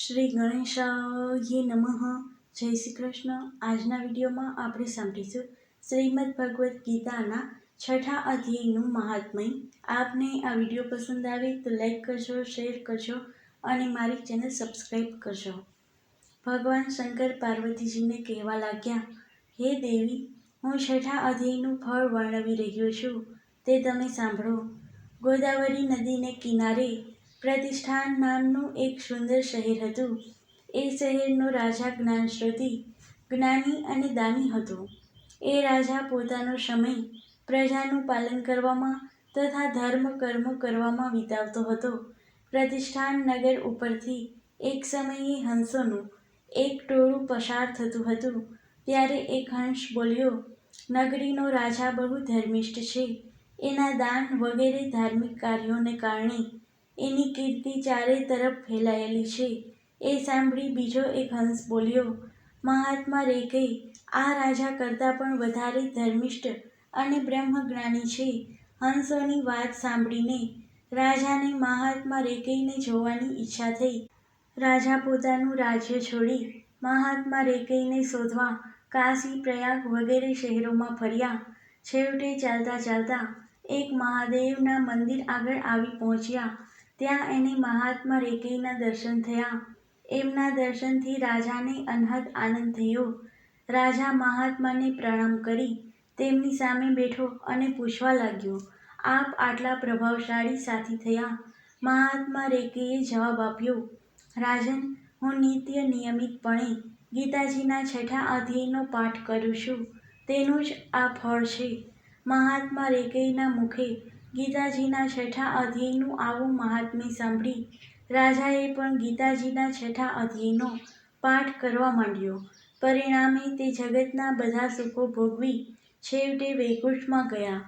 શ્રી ગણેશાય નમઃ. જય શ્રી કૃષ્ણ. આજના વિડીયોમાં આપણે સાંભળીશું શ્રીમદ ભગવદ્ ગીતાના છઠ્ઠા અધ્યાયનું મહાત્મય. આપને આ વીડિયો પસંદ આવે તો લાઈક કરજો, શેર કરજો અને મારી ચેનલ સબસ્ક્રાઈબ કરજો. ભગવાન શંકર પાર્વતીજીને કહેવા લાગ્યા, હે દેવી, હું છઠ્ઠા અધ્યાયનું ફળ વર્ણવી રહ્યો છું. તે તમે સાંભળો. ગોદાવરી નદીને કિનારે પ્રતિષ્ઠાન નામનું એક સુંદર શહેર હતું. એ શહેરનો રાજા જ્ઞાનશ્રુતિ જ્ઞાની અને દાની હતો. એ રાજા પોતાનો સમય પ્રજાનું પાલન કરવામાં તથા ધર્મ કર્મ કરવામાં વિતાવતો હતો. પ્રતિષ્ઠાન નગર ઉપરથી એક સમયે હંસોનું એક ટોળું પસાર થતું હતું. ત્યારે એક હંસ બોલ્યો, નગરીનો રાજા બહુ ધર્મિષ્ઠ છે. એના દાન વગેરે ધાર્મિક કાર્યોને કારણે એની કીર્તિ ચારે તરફ ફેલાયેલી છે. એ સાંભળી બીજો એક હંસ બોલ્યો, મહાત્મા રેકઈ આ રાજા કરતાં પણ વધારે ધર્મિષ્ઠ અને બ્રહ્મજ્ઞાની છે. હંસોની વાત સાંભળીને રાજાને મહાત્મા રેકઈને જોવાની ઈચ્છા થઈ. રાજા પોતાનું રાજ્ય છોડી મહાત્મા રેકઈને શોધવા કાશી, પ્રયાગ વગેરે શહેરોમાં ફર્યા. છેવટે ચાલતા ચાલતા એક મહાદેવના મંદિર આગળ આવી પહોંચ્યા. ત્યાં એને મહાત્મા રેકઈના દર્શન થયા. એમના દર્શનથી રાજાને અનહદ આનંદ થયો. રાજા મહાત્માને પ્રણામ કરી, તેમની સામે બેઠો અને પૂછવા લાગ્યો, આપ આટલા પ્રભાવશાળી સાથી થયા. મહાત્મા રેકીએ જવાબ આપ્યો, રાજન, હું નિત્ય નિયમિતપણે ગીતાજીના છઠ્ઠા અધ્યાયનો પાઠ કરું છું. તેનું જ આ ફળ છે. મહાત્મા રેકૈના મુખે ગીતાજીના છઠ્ઠા અધ્યયનું આવું મહાત્મ્ય સાંભળી રાજાએ પણ ગીતાજીના છઠ્ઠા અધ્યયનો પાઠ કરવા માંડ્યો. પરિણામે તે જગતના બધા સુખો ભોગવી છેવટે વૈકુંઠમાં ગયા.